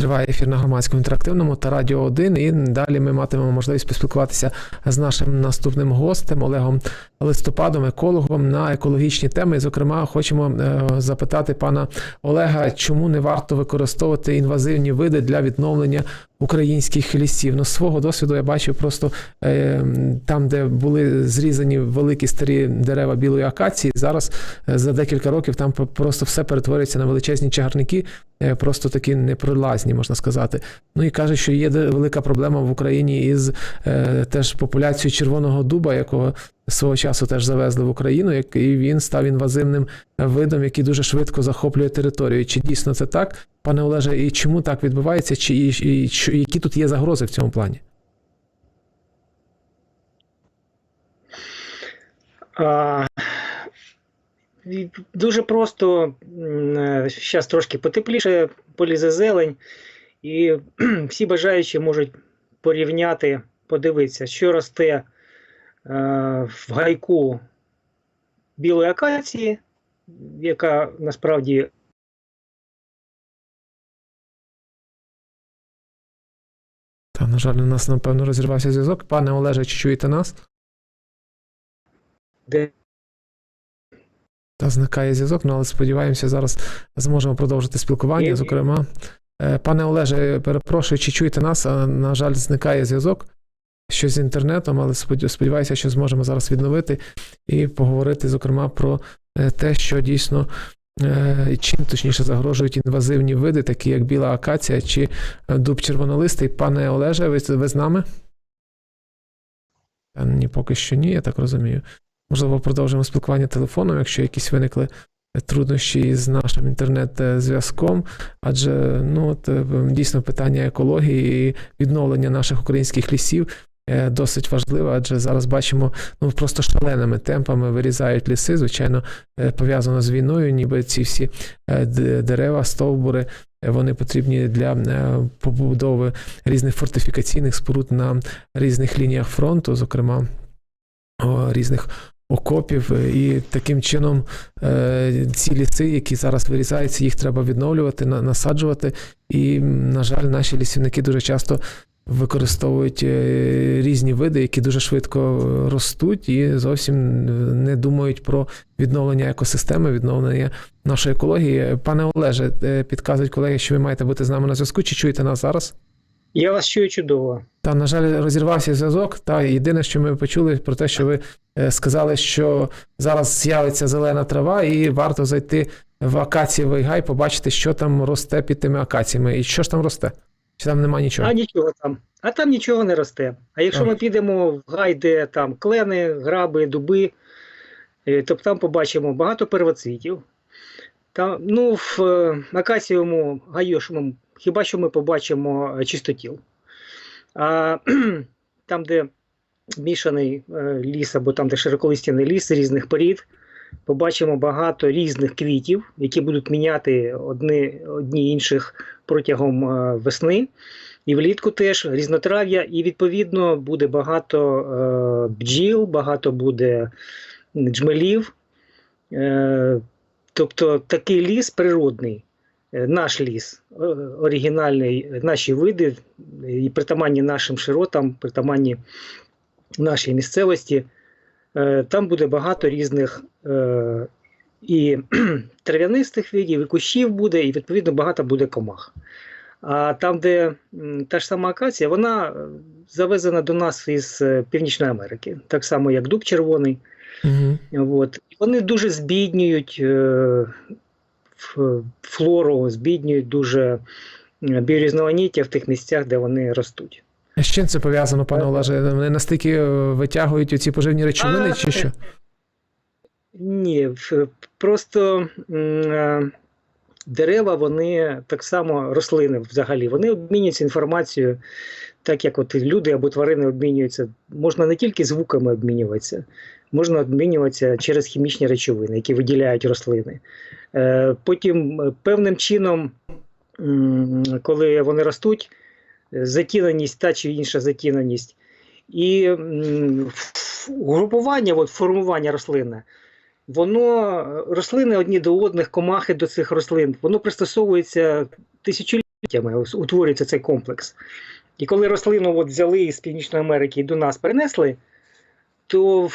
Триває ефір на громадському інтерактивному та Радіо 1. І далі ми матимемо можливість поспілкуватися з нашим наступним гостем Олегом Листопадом, екологом на екологічні теми. І, зокрема, хочемо е, запитати пана Олега, чому не варто використовувати інвазивні види для відновлення українських лісів. Ну, з свого досвіду я бачив просто е, там, де були зрізані великі старі дерева білої акації. Зараз е, за декілька років там просто все перетворюється на величезні чагарники, е, просто такі непролазні, можна сказати. Ну і каже, що є велика проблема в Україні із е, теж популяцією червоного дуба, якого свого часу теж завезли в Україну, як- і він став інвазивним видом, який дуже швидко захоплює територію. Чи дійсно це так, пане Олеже, і чому так відбувається, чи і, і, що- які тут є загрози в цьому плані? Дуже просто зараз трошки потепліше, полізе зелень, і всі бажаючі можуть порівняти, подивитися, що росте е, в гайку білої акації, яка насправді Та, на жаль, у нас, напевно, розірвався зв'язок. Пане Олеже, чи чуєте нас? де Та зникає зв'язок, ну але сподіваємося, зараз зможемо продовжити спілкування. Зокрема, Е, пане Олеже, перепрошую, чи чуєте нас? А, На жаль, зникає зв'язок. Щось з інтернетом, але сподіваюся, що зможемо зараз відновити і поговорити, зокрема, про е, те, що дійсно е, чим точніше загрожують інвазивні види, такі як біла акація чи е, дуб червонолистий. Пане Олеже, ви, ви з нами? Та ні, поки що ні, я так розумію. Можливо, продовжимо спілкування телефоном, якщо якісь виникли труднощі з нашим інтернет-зв'язком, адже ну, от, дійсно питання екології і відновлення наших українських лісів досить важливе, адже зараз бачимо ну, просто шаленими темпами вирізають ліси, звичайно, е, пов'язано з війною, ніби ці всі е, дерева, стовбури. е, Вони потрібні для е, побудови різних фортифікаційних споруд на різних лініях фронту, зокрема різних окопів. е, І таким чином е, ці ліси, які зараз вирізаються, їх треба відновлювати, насаджувати. І, на жаль, наші лісівники дуже часто використовують е, різні види, які дуже швидко е, ростуть, і зовсім не думають про відновлення екосистеми, відновлення нашої екології. Пане Олеже, е, підказують колеги, що ви маєте бути з нами на зв'язку. Чи чуєте нас зараз? я вас чую чудово. Та, на жаль, розірвався зв'язок. Та єдине, що ми почули про те, що ви е, сказали, що зараз з'явиться зелена трава, і варто зайти в акацієвий гай, побачити, що там росте під тими акаціями. І що ж там росте? Чи там нема нічого? А нічого там. А там нічого не росте. А якщо А. ми підемо в гай, де там клени, граби, дуби, е, то там побачимо багато первоцвітів. Там, ну, в е, акацієвому гайошому хіба що ми побачимо е, чистотіл. А там, де мішаний ліс, або там, де широколистяний ліс різних порід, побачимо багато різних квітів, які будуть міняти одні, одні інших протягом е, весни. І влітку теж різнотрав'я, і відповідно буде багато е, бджіл, багато буде джмелів. Е, тобто такий ліс природний, е, наш ліс, оригінальний, наші види, і притаманні нашим широтам, притаманні нашій місцевості. Е, там буде багато різних е, і трав'янистих видів, і кущів буде, і відповідно багато буде комах. А там, де та ж сама акація, вона е, завезена до нас із Північної Америки, так само як дуб червоний. Угу. От. Вони дуже збіднюють флору, збіднюють дуже біорізноманіття в тих місцях, де вони ростуть. З чим це пов'язано, пане Олеже? Вони настільки е, витягують оці поживні речовини, А, чи що? Ні, просто м, е, дерева, вони так само рослини взагалі, вони обмінюються інформацією, так як от люди або тварини обмінюються. Можна не тільки звуками обмінюватися, можна обмінюватися через хімічні речовини, які виділяють рослини. Е, Потім е, певним чином, коли вони ростуть, е, затіненість, та чи інша затіненість, і угрупування, от, формування рослини, воно рослини одні до одних, комахи до цих рослин, воно пристосовується тисячоліття. століттями ось утворюється цей комплекс. І коли рослину от взяли з Північної Америки і до нас перенесли, то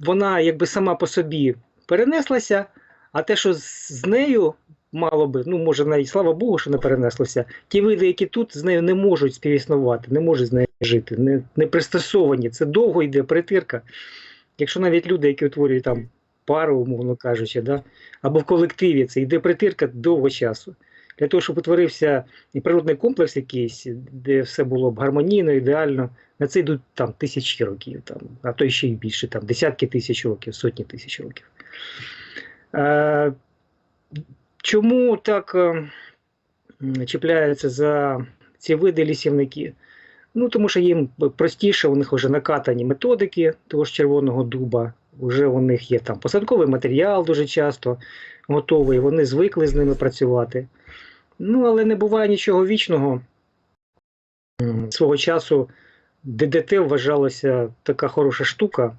вона якби сама по собі перенеслася, а те, що з нею мало би, ну може навіть слава Богу, що не перенеслося, ті види, які тут з нею не можуть співіснувати, не можуть з нею жити, не, не пристосовані. Це довго йде притирка. Якщо навіть люди, які утворюють там пару, умовно кажучи, да, або в колективі, це йде притирка довго часу. Для того, щоб утворився і природний комплекс якийсь, де все було б гармонійно, ідеально, на це йдуть там тисячі років, там, а то ще й більше, там, десятки тисяч років, сотні тисяч років. Е, чому так е, чіпляються за ці види лісівники? Ну, тому що їм простіше, у них вже накатані методики того ж червоного дуба, вже у них є там посадковий матеріал дуже часто готовий, вони звикли з ними працювати. Ну, але не буває нічого вічного. Свого часу ДДТ вважалося така хороша штука,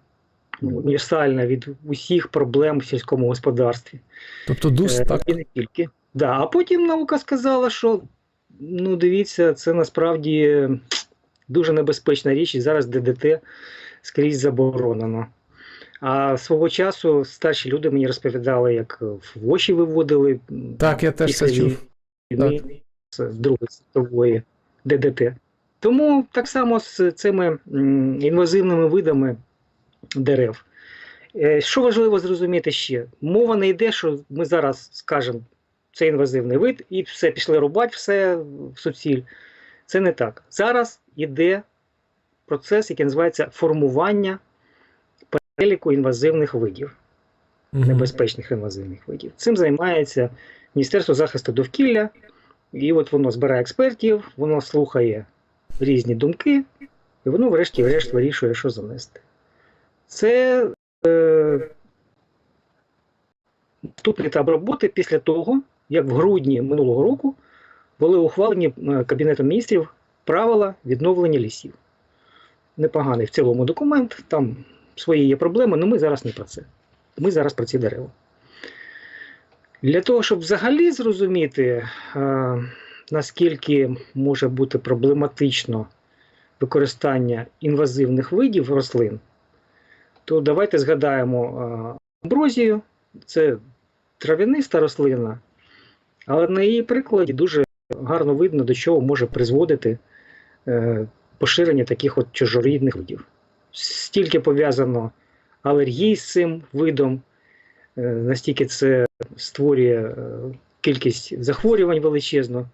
універсальна від усіх проблем в сільському господарстві. Тобто ДУС Е, так. І не тільки. Да. А потім наука сказала, що ну, дивіться, це насправді дуже небезпечна річ, і зараз ДДТ скрізь заборонено. А свого часу старші люди мені розповідали, як в очі виводили. Так, я теж це чув. з Другої світової ДДТ. Тому так само з цими інвазивними видами дерев. Е, Що важливо зрозуміти ще? Мова не йде, що ми зараз скажемо, це інвазивний вид, і все, пішли рубати все в суціль. Це не так. Зараз йде процес, який називається формування переліку інвазивних видів небезпечних інвазивних видів. Цим займається Міністерство захисту довкілля, і от воно збирає експертів, воно слухає різні думки, і воно, врешті-решт, вирішує, що занести. Це е, етап роботи після того, як в грудні минулого року були ухвалені е, Кабінетом міністрів правила відновлення лісів. Непоганий в цілому документ, там свої є проблеми, але ми зараз не про це. Ми зараз про ці дерева. Для того, щоб взагалі зрозуміти, е, наскільки може бути проблематично використання інвазивних видів рослин, то давайте згадаємо е, амброзію. Це трав'яниста рослина, але на її прикладі дуже гарно видно, до чого може призводити е, поширення таких от чужорідних видів. Стільки пов'язано алергій з цим видом, е, настільки це створює кількість захворювань величезну.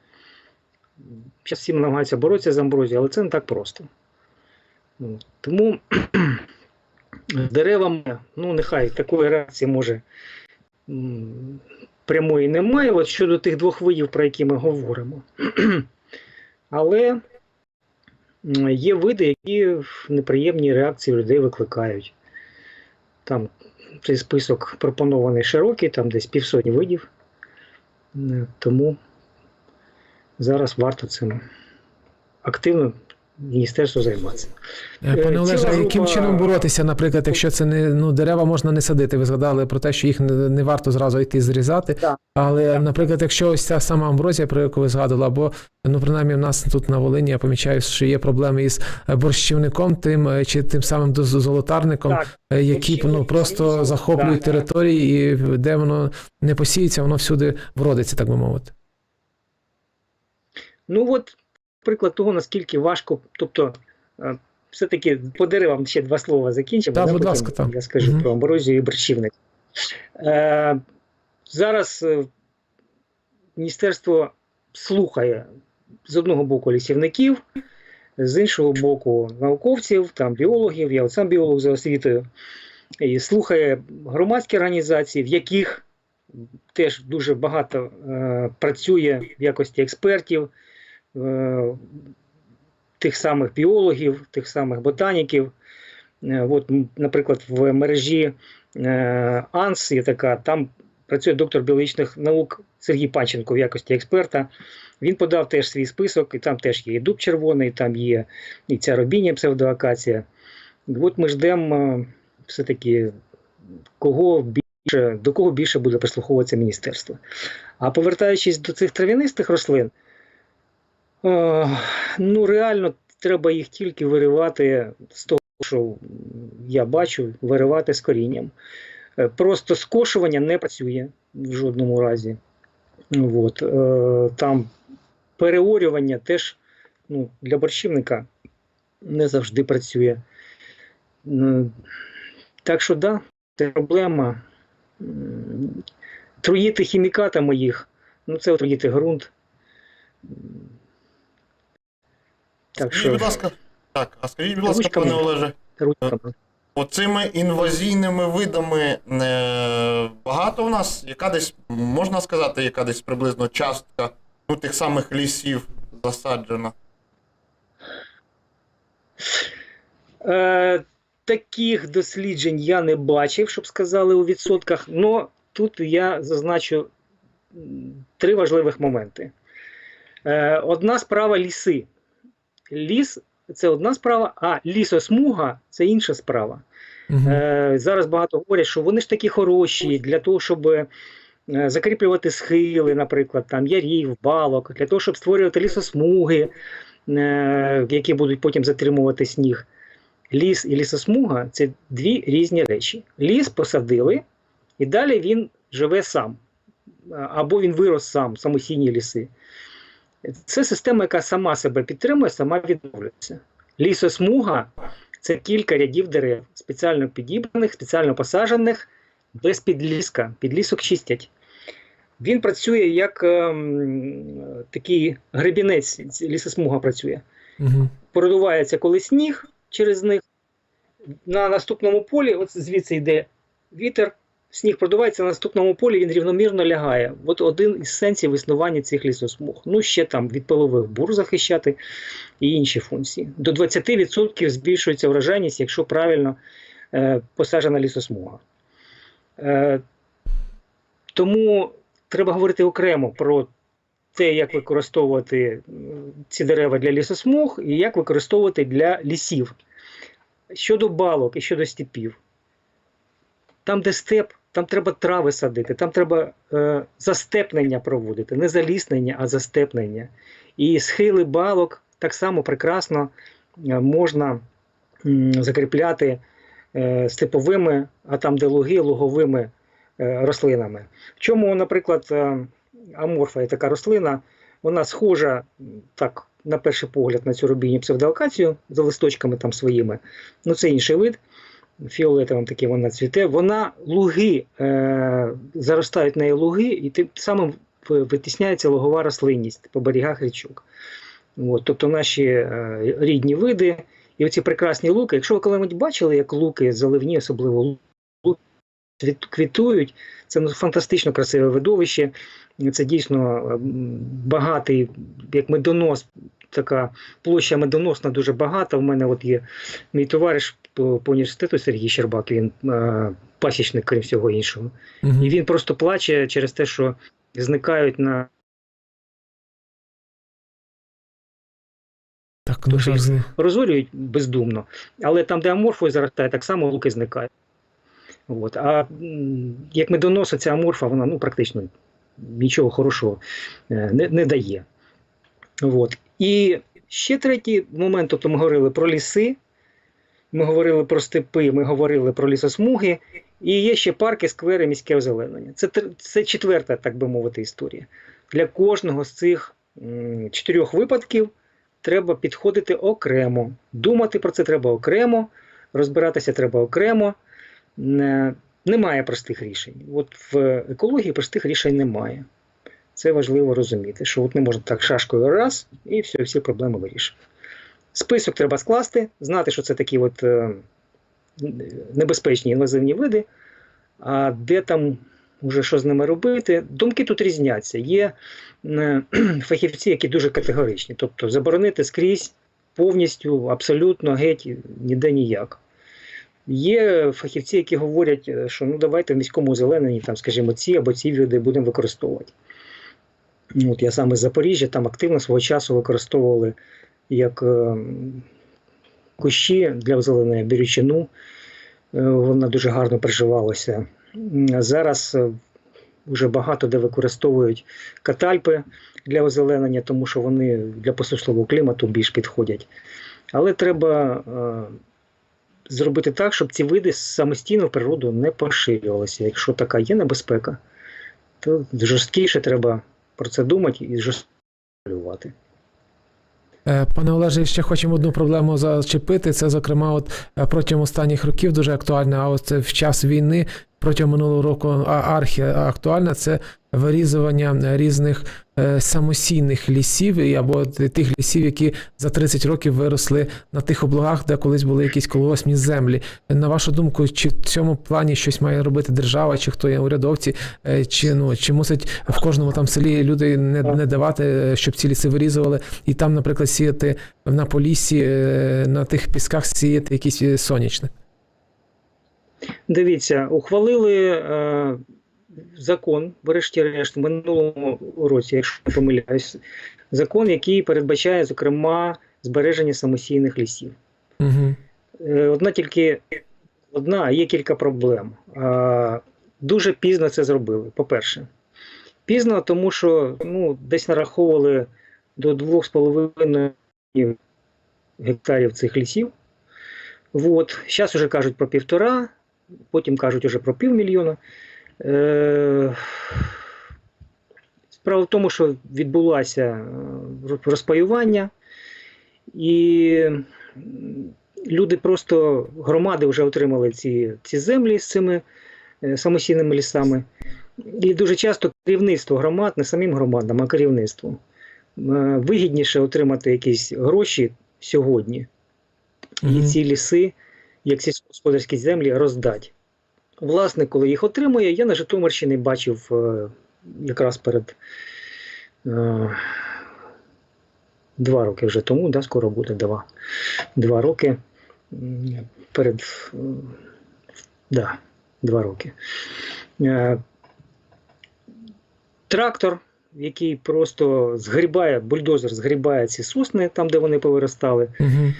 Зараз всі намагаються боротися з амброзією, але це не так просто. Тому деревами, ну нехай такої реакції може прямої немає. От щодо тих двох видів, про які ми говоримо. Але є види, які неприємні реакції людей викликають. Там цей список пропонований широкий, там десь півсотні видів. Е, Тому зараз варто цим активно міністерство займатися. Е, Пане Олеже, а яким чином боротися, наприклад, якщо це не ну дерева можна не садити? Ви згадали про те, що їх не, варто зразу йти зрізати. Так. Але, Так. наприклад, якщо ось ця сама амброзія, про яку ви згадували, або ну принаймні в нас тут на Волині я помічаю, що є проблеми із е, борщівником, тим е, чи тим самим золотарником, Так, е, які ну просто захоплюють так. території, і де воно не посіється, воно всюди вродиться, так би мовити. Ну от приклад того, наскільки важко, тобто, е, все-таки по деревам ще два слова закінчимо. Да, будь ласка, так. Я скажу Мгм. про амброзію і борщівник. Е, зараз е, міністерство слухає з одного боку лісівників, з іншого боку науковців, там біологів, я от сам біолог за освітою, і слухає громадські організації, в яких теж дуже багато е, працює в якості експертів, тих самих біологів, тих самих ботаніків. Е, от, наприклад, в мережі е, АНС є така, там працює доктор біологічних наук Сергій Панченко в якості експерта. Він подав теж свій список, і там теж є і дуб червоний, там є і ця робіння псевдоакація. От ми ждемо е, все-таки, кого більше, до кого більше буде прислуховуватися міністерство. А повертаючись до цих трав'янистих рослин, Е, ну, реально, треба їх тільки виривати з того, що я бачу, виривати з корінням. Е, Просто скошування не працює в жодному разі. От, е, там переорювання теж ну, для борщівника не завжди працює. Так що, да, це проблема. Труїти хімікатами їх, ну це труїти ґрунт. Так Скажіть, що будь ласка, так, а скажіть, будь ласка, Ручками. пане Олеже, ручками. оцими інвазійними видами е, багато в нас, яка десь, можна сказати, яка десь приблизно частка ну, тих самих лісів засаджена? Е, таких досліджень я не бачив, щоб сказали у відсотках. але тут я зазначу м, три важливих моменти. Е, одна справа ліси. Ліс це одна справа, а лісосмуга це інша справа. Е, зараз багато говорять, що вони ж такі хороші для того, щоб е, закріплювати схили, наприклад, там ярів, балок, для того, щоб створювати лісосмуги, е, які будуть потім затримувати сніг. Ліс і лісосмуга це дві різні речі. Ліс посадили, і далі він живе сам. Або він вирос сам, самосійні ліси. Це система, яка сама себе підтримує, сама відновлюється. Лісосмуга це кілька рядів дерев, спеціально підібраних, спеціально посаджених, без підліска. Підлісок чистять. Він працює як ем, такий гребінець, лісосмуга працює. Мгм. Продувається коли сніг через них. На наступному полі, от звідси йде вітер, сніг продувається на наступному полі, він рівномірно лягає. От один із сенсів існування цих лісосмуг. Ну, ще там від пилових бур захищати і інші функції. До 20% збільшується врожайність, якщо правильно е, посаджена лісосмуга. Е, тому треба говорити окремо про те, як використовувати ці дерева для лісосмуг і як використовувати для лісів. Щодо балок і щодо степів. Там, де степ, там треба трави садити, там треба е, застепнення проводити, не заліснення, а застепнення. І схили балок так само прекрасно е, можна закріпляти е, степовими, а там, де луги, луговими е, рослинами. В чому, наприклад, е, аморфа є така рослина, вона схожа так, на перший погляд на цю рубіні псевдоакацію за листочками там своїми. Ну, це інший вид. Фіолетовим таким вона цвіте. Вона луги, е, заростають неї луги, і тим самим витісняється лугова рослинність по берегах річок. От, тобто наші е, рідні види, і оці прекрасні луки. Якщо ви коли-небудь бачили, як луки заливні, особливо луки, квітують, це ну, фантастично красиве видовище. Це дійсно багатий, як медонос, така площа медоносна дуже багата. У мене от є мій товариш по, університету Сергій Щербак, він е, пасічник, крім всього іншого. Мгм. І він просто плаче через те, що зникають на Так, ну жаль, розорюють бездумно, але там, де аморфою заростає, так само луки зникають. От. А як медонос, ця аморфа, вона ну, практично нічого хорошого е, не, не дає. От. І ще третій момент, тобто ми говорили про ліси, ми говорили про степи, ми говорили про лісосмуги, і є ще парки, сквери, міське озеленення. Це, це четверта, так би мовити, історія. Для кожного з цих чотирьох випадків треба підходити окремо. Думати про це треба окремо, розбиратися треба окремо. Не- Немає простих рішень. От в екології простих рішень немає. Це важливо розуміти, що от не можна так шашкою раз і все, всі проблеми вирішити. Список треба скласти, знати, що це такі от, е, небезпечні інвазивні види, а де там уже що з ними робити. Думки тут різняться. Є е, фахівці, які дуже категоричні, тобто заборонити скрізь повністю, абсолютно геть ніде ніяк. Є фахівці, які говорять, е, що ну давайте в міському озелененні, там, скажімо, ці або ці види будемо використовувати. Ну, От я саме з Запоріжжя там активно свого часу використовували як е, кущі для озеленення бірючину. Е, Вона дуже гарно приживалася. Зараз е, вже багато де використовують катальпи для озеленення, тому що вони для посушливого клімату більш підходять. Але треба е, зробити так, щоб ці види самостійно в природу не поширювалися. Якщо така є небезпека, то жорсткіше треба про це думати і жорсткіше. Е, Пане Олеже, ще хочемо одну проблему зачепити. Це, зокрема, от е, протягом останніх років дуже актуальна, а от в час війни протягом минулого року архі актуальна це вирізування е, різних е, самосійних лісів або тих лісів, які за 30 років виросли на тих облогах, де колись були якісь колгоспні землі. На вашу думку, чи в цьому плані щось має робити держава, чи хто є урядовці, е, чи ну чи мусить в кожному там селі люди не, не давати, щоб ці ліси вирізували, і там, наприклад, сіяти на полісі на тих пісках сіяти якийсь е, сонячник? Дивіться, ухвалили е, закон, врешті-решт, в минулому році, якщо не помиляюсь, закон, який передбачає, зокрема, збереження самостійних лісів. Угу. Е, Одна тільки одна, а є кілька проблем. А, Дуже пізно це зробили. По-перше, пізно, тому що ну, десь нараховували до 2,5 гектарів цих лісів. От. Зараз вже кажуть про півтора, потім кажуть вже про півмільйона. Е, Справа в тому, що відбулося е, розпаювання, і люди просто громади вже отримали ці, ці землі з цими е, самостійними лісами. І дуже часто керівництво громад, не самим громадам, а керівництву. е, Вигідніше отримати якісь гроші сьогодні і ці ліси, як сільськогосподарські землі, роздати. Власне, коли їх отримує, я на Житомирщині бачив е, якраз перед е, два роки вже тому, да, скоро буде два, два роки. Перед е, да, два роки. Трактор, який просто згрібає, бульдозер згрібає ці сосни, там, де вони повиростали, Угу.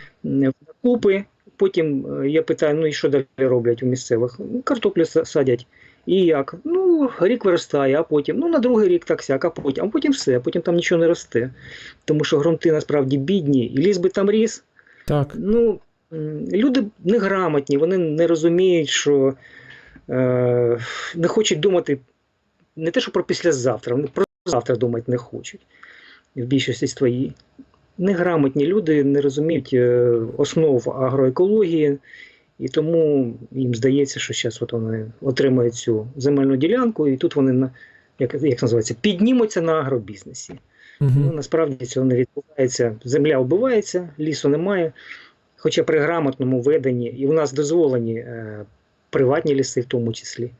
в купи. Потім е, я питаю, ну і що далі роблять у місцевих? Ну, Картоплю садять. І як? Ну, рік виростає, а потім, ну на другий рік так сяк, а потім, а потім все, а потім там нічого не росте. Тому що ґрунти насправді бідні, і ліс би там ріс. Так. Ну, люди неграмотні, вони не розуміють, що е, не хочуть думати не те, що про післязавтра, вони про завтра думати не хочуть в більшості своїй. Неграмотні люди не розуміють е, основ агроекології, і тому їм здається, що зараз от вони отримають цю земельну ділянку, і тут вони на як, як називається, піднімуться на агробізнесі. Ну, Угу. насправді цього не відбувається. Земля вбивається, лісу немає. Хоча при грамотному веденні, і у нас дозволені е, приватні ліси, в тому числі,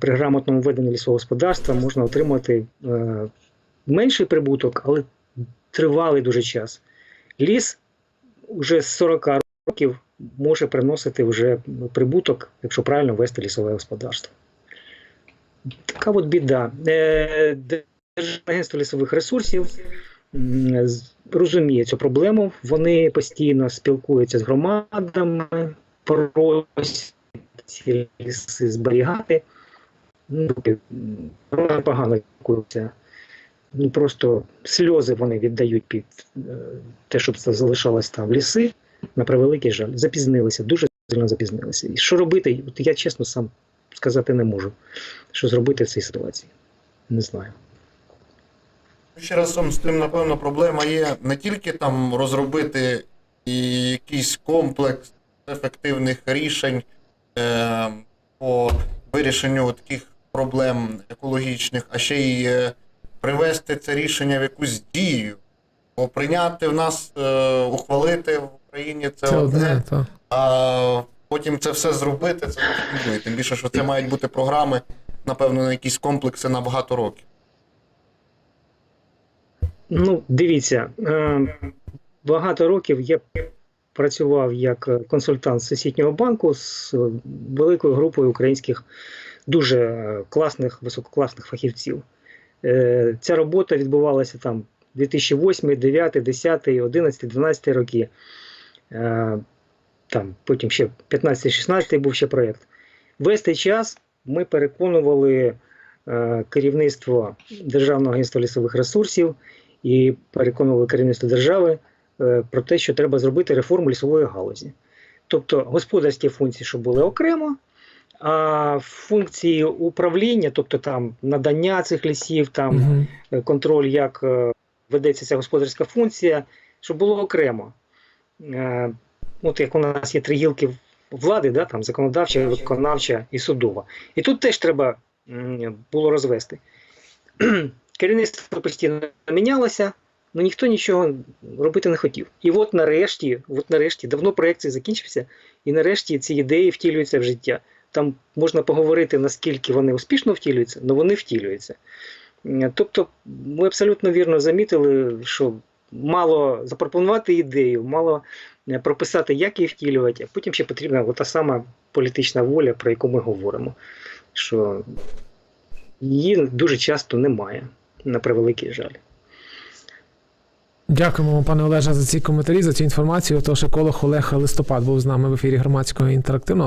при грамотному веденні лісового господарства можна отримати е, менший прибуток, але тривалий дуже час. Ліс вже з 40 років може приносити вже прибуток, якщо правильно вести лісове господарство. Така от біда. Е, Державне агентство лісових ресурсів розуміє цю проблему. Вони постійно спілкуються з громадами, просять ці ліси зберігати. Ну, м, погано спілкуються. Ну, просто сльози вони віддають під е, те, щоб це залишалось там ліси. На превеликий жаль, запізнилися, дуже сильно запізнилися. І що робити? Я чесно сам сказати не можу, що зробити в цій ситуації. Не знаю. Ще разом з тим, напевно, проблема є не тільки там розробити якийсь комплекс ефективних рішень е, по вирішенню таких проблем екологічних, а ще й е, привести це рішення в якусь дію. Бо прийняти в нас, е, ухвалити в Україні це, Це одне, одне, а потім це все зробити, це зовсім. Тим більше, що це мають бути програми, напевно, на якісь комплекси на багато років. Ну, дивіться, е, багато років я працював як консультант Всесвітнього банку з великою групою українських дуже класних, висококласних фахівців. Е, Ця робота відбувалася там 2008, 9, 10, 11, 12 роки. Е, Там потім ще 15-16 був ще проєкт. Весь цей час ми переконували е, керівництво Державного агентства лісових ресурсів і переконували керівництво держави про те, що треба зробити реформу лісової галузі. Тобто господарські функції, що були окремо, функції управління, тобто там надання цих лісів, там е, контроль, як е, ведеться ця господарська функція, щоб було окремо. Е, От як у нас є три гілки влади, да, там законодавча, виконавча і судова. І тут теж треба було розвести. Керівництво постійно мінялося, але ніхто нічого робити не хотів. І от нарешті, от нарешті, давно проєкт цей закінчився, і нарешті ці ідеї втілюються в життя. Там можна поговорити, наскільки вони успішно втілюються, але вони втілюються. Е, Тобто, ми абсолютно вірно замітили, що мало запропонувати ідею, мало е, прописати, як її втілювати, а потім ще потрібна та сама політична воля, про яку ми говоримо. Що її дуже часто немає, на превеликий жаль. Дякуємо пане Олеже, за ці коментарі, за цю інформацію. Тож еколог Олег Листопад був з нами в ефірі громадського інтерактивного.